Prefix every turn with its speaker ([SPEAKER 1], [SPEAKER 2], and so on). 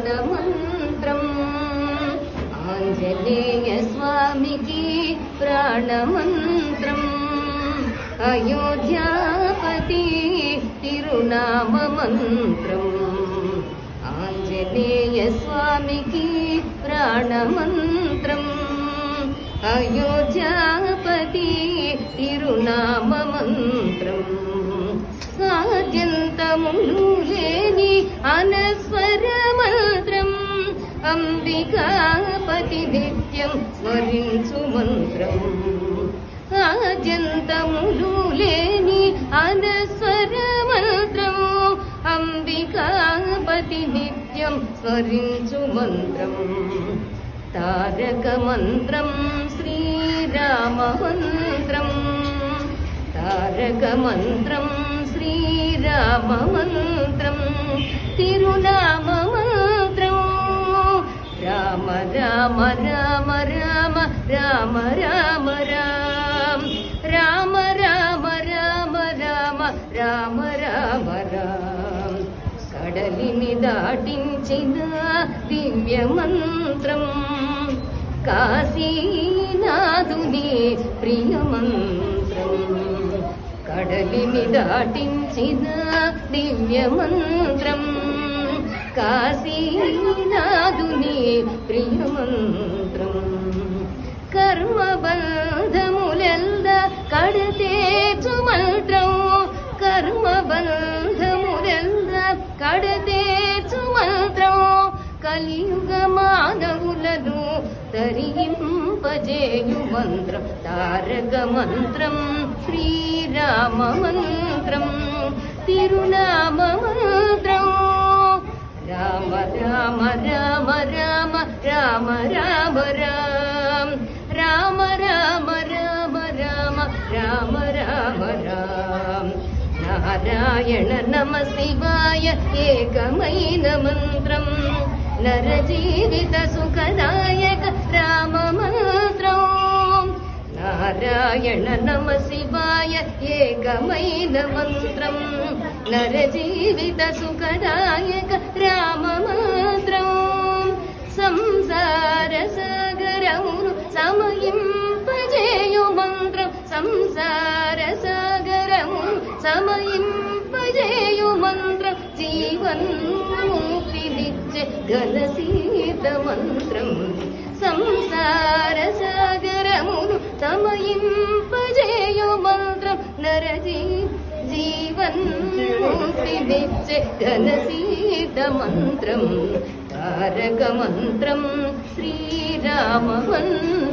[SPEAKER 1] ప్రాణమంత్రం. ఆంజనేయ స్వామికి ప్రాణమంత్రం. అయోధ్యాపతి తిరునామ మంత్రం ఆంజనేయ స్వామికి ప్రాణమంత్రం. అయోధ్యాపతి తిరునామ మంత్రం సాధ్యంతములు లేని అనస్వ అంబికాపతి నిత్యం స్మరించు మంత్రం. ఆద్యంతములు లేని అనస్వర మంత్రము అంబికాపతి నిత్యం స్మరించు మంత్రం. తారక మంత్రం శ్రీరామ మంత్రం తారక మంత్రం శ్రీరామ మంత్రం రామ రామ రామ రామ రామ రామ రామ రామ రామ రామ రామ రామ రామ కడలిని దాటించిన దివ్య మంత్రం కాశీనాథుని ప్రియ మంత్రం కడలిని దాటించిన దివ్య మంత్రం కాశీనాథు ప్రియ మంత్రం కర్మబంధములెల్ల కడతేచు మంత్రం కర్మబంధములెల్ల కడతేచు మంత్రం కలియుగ మానవులను తరింపజేయు మంత్రం తారక మంత్రం శ్రీరామ మంత్రం తిరునామ మంత్రం రామ రామ రామ రామ రామ రామ రామ రామ రామ రామ రామ రామ రామ. నారాయణ నమ శివాయ ఏకమైన మంత్రం. నర జీవిత సుఖదాయక రామ మంత్రం. నారాయణ నమ శివాయ ఏకమైన మంత్రం. నర జీవిత సుఖదాయ समयिं पजेयो मन्त्रं संसारसागरमु समयिं पजेयो मन्त्रं जीवनमुच्चे गलसीतमन्त्रं संसारसागरमु समयिं भजेयो मन्त्रं नरजी जीवन्मुच्चे गलशीतमन्त्रं तारकमन्त्रं श्रीरामन्